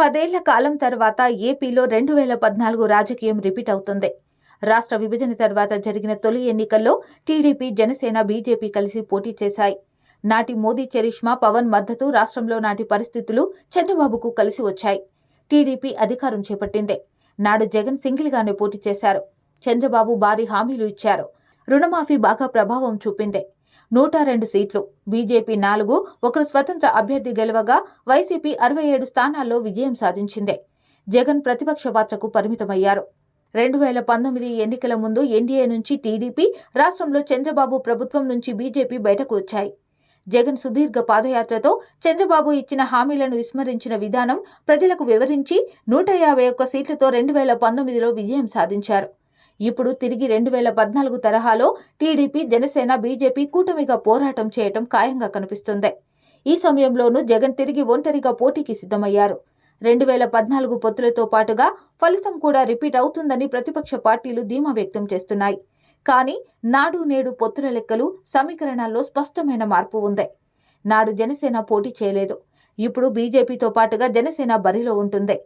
పదేళ్ళ కాలం తర్వాత ఏపీలో రెండు వేల పద్నాలుగు రాజకీయం రిపీట్ అవుతుంది. రాష్ట్ర విభజన తర్వాత జరిగిన తొలి ఎన్నికల్లో టీడీపీ జనసేన బీజేపీ కలిసి పోటీ చేశాయి. నాటి మోదీ చరిష్మా పవన్ మద్దతు రాష్ట్రంలో నాటి పరిస్థితులు చంద్రబాబుకు కలిసి వచ్చాయి. టీడీపీ అధికారం చేపట్టింది. నాడు జగన్ సింగిల్గానే పోటీ చేశారు. చంద్రబాబు భారీ హామీలు ఇచ్చారు. రుణమాఫీ బాగా ప్రభావం చూపింది. నూట రెండు సీట్లు. బీజేపీ నాలుగు ఒకరు స్వతంత్ర అభ్యర్థి గెలవగా వైసీపీ అరవై ఏడు స్థానాల్లో విజయం సాధించింది. జగన్ ప్రతిపక్ష పాత్రకు పరిమితమయ్యారు. రెండు వేల పంతొమ్మిది ఎన్నికల ముందు ఎన్డీఏ నుంచి టీడీపీ రాష్ట్రంలో చంద్రబాబు ప్రభుత్వం నుంచి బీజేపీ బయటకు వచ్చాయి. జగన్ సుదీర్ఘ పాదయాత్రతో చంద్రబాబు ఇచ్చిన హామీలను విస్మరించిన విధానం ప్రజలకు వివరించి నూట యాభై ఒక్క సీట్లతో రెండు వేల పంతొమ్మిదిలో విజయం సాధించారు. ఇప్పుడు తిరిగి రెండు వేల పద్నాలుగు తరహాలో టీడీపీ జనసేన బీజేపీ కూటమిగా పోరాటం చేయటం ఖాయంగా కనిపిస్తుంది. ఈ సమయంలోనూ జగన్ తిరిగి ఒంటరిగా పోటీకి సిద్ధమయ్యారు. రెండు వేల పద్నాలుగు పొత్తులతో పాటుగా ఫలితం కూడా రిపీట్ అవుతుందని ప్రతిపక్ష పార్టీలు ధీమా వ్యక్తం చేస్తున్నాయి. కానీ నాడు నేడు పొత్తుల లెక్కలు సమీకరణాల్లో స్పష్టమైన మార్పు ఉంది. నాడు జనసేన పోటీ చేయలేదు. ఇప్పుడు బీజేపీతో పాటుగా జనసేన బరిలో ఉంటుంది.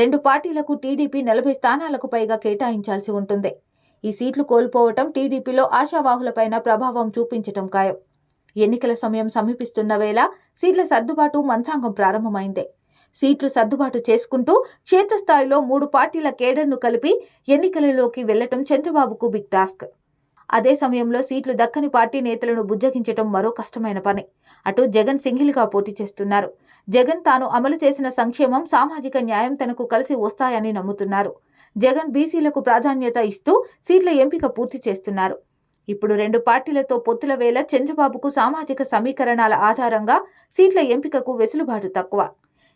రెండు పార్టీలకు టీడీపీ నలభై స్థానాలకు పైగా కేటాయించాల్సి ఉంటుంది. ఈ సీట్లు కోల్పోవటం టీడీపీలో ఆశావాహులపైన ప్రభావం చూపించటం ఖాయం. ఎన్నికల సమయం సమీపిస్తున్న వేళ సీట్ల సర్దుబాటు మంత్రాంగం ప్రారంభమైంది. సీట్లు సర్దుబాటు చేసుకుంటూ క్షేత్రస్థాయిలో మూడు పార్టీల కేడర్ను కలిపి ఎన్నికలలోకి వెళ్ళటం చంద్రబాబుకు బిగ్ టాస్క్. అదే సమయంలో సీట్లు దక్కని పార్టీ నేతలను బుజ్జగించటం మరో కష్టమైన పని. అటు జగన్ సింగిల్గా పోటీ చేస్తున్నారు. జగన్ తాను అమలు చేసిన సంక్షేమం సామాజిక న్యాయం తనకు కలిసి వస్తాయని నమ్ముతున్నారు. జగన్ బీసీలకు ప్రాధాన్యత ఇస్తూ సీట్ల ఎంపిక పూర్తి చేస్తున్నారు. ఇప్పుడు రెండు పార్టీలతో పొత్తుల వేళ చంద్రబాబుకు సామాజిక సమీకరణాల ఆధారంగా సీట్ల ఎంపికకు వెసులుబాటు తక్కువ.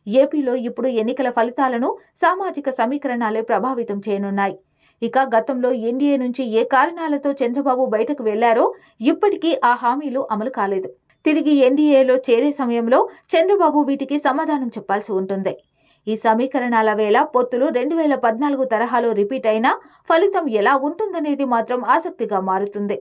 ఏపీలో ఇప్పుడు ఎన్నికల ఫలితాలను సామాజిక సమీకరణాలే ప్రభావితం చేయనున్నాయి. ఇక గతంలో ఎన్డీఏ నుంచి ఏ కారణాలతో చంద్రబాబు బయటకు వెళ్ళారో ఇప్పటికీ ఆ హామీలు అమలు కాలేదు. తిరిగి ఎన్డీఏలో చేరే సమయంలో చంద్రబాబు వీటికి సమాధానం చెప్పాల్సి ఉంటుంది. ఈ సమీకరణాల వేళ పొత్తులు రెండు వేల పద్నాలుగు తరహాలో రిపీట్ అయినా ఫలితం ఎలా ఉంటుందనేది మాత్రం ఆసక్తిగా మారుతుంది.